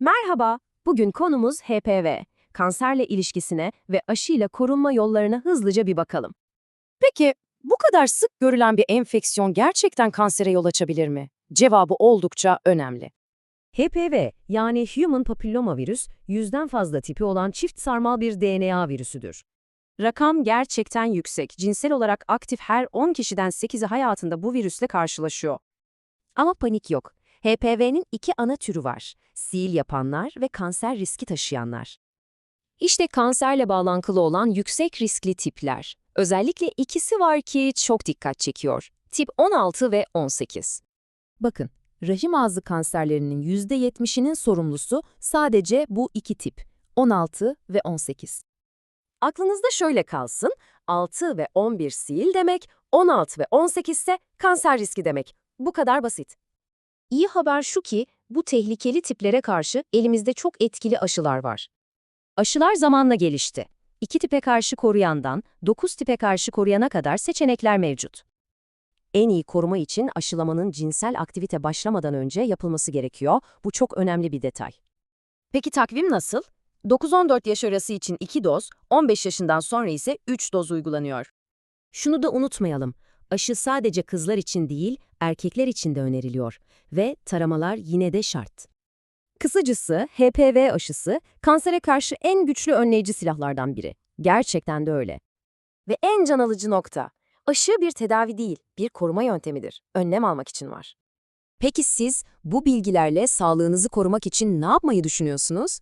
Merhaba, bugün konumuz HPV. Kanserle ilişkisine ve aşıyla korunma yollarına hızlıca bir bakalım. Peki bu kadar sık görülen bir enfeksiyon gerçekten kansere yol açabilir mi? Cevabı oldukça önemli. HPV yani Human Papilloma Virüs, yüzden fazla tipi olan çift sarmal bir DNA virüsüdür. Rakam gerçekten yüksek. Cinsel olarak aktif her 10 kişiden 8'i hayatında bu virüsle karşılaşıyor. Ama panik yok. HPV'nin iki ana türü var. Sil yapanlar ve kanser riski taşıyanlar. İşte kanserle bağlantılı olan yüksek riskli tipler. Özellikle ikisi var ki çok dikkat çekiyor. Tip 16 ve 18. Bakın, rahim ağzı kanserlerinin %70'inin sorumlusu sadece bu iki tip, 16 ve 18. Aklınızda şöyle kalsın, 6 ve 11 sil demek, 16 ve 18 ise kanser riski demek. Bu kadar basit. İyi haber şu ki, bu tehlikeli tiplere karşı elimizde çok etkili aşılar var. Aşılar zamanla gelişti. 2 tipe karşı koruyandan 9 tipe karşı koruyana kadar seçenekler mevcut. En iyi koruma için aşılamanın cinsel aktivite başlamadan önce yapılması gerekiyor. Bu çok önemli bir detay. Peki takvim nasıl? 9-14 yaş arası için 2 doz, 15 yaşından sonra ise 3 doz uygulanıyor. Şunu da unutmayalım. Aşı sadece kızlar için değil, erkekler için de öneriliyor ve taramalar yine de şart. Kısacası HPV aşısı kansere karşı en güçlü önleyici silahlardan biri. Gerçekten de öyle. Ve en can alıcı nokta, aşı bir tedavi değil, bir koruma yöntemidir. Önlem almak için var. Peki siz bu bilgilerle sağlığınızı korumak için ne yapmayı düşünüyorsunuz?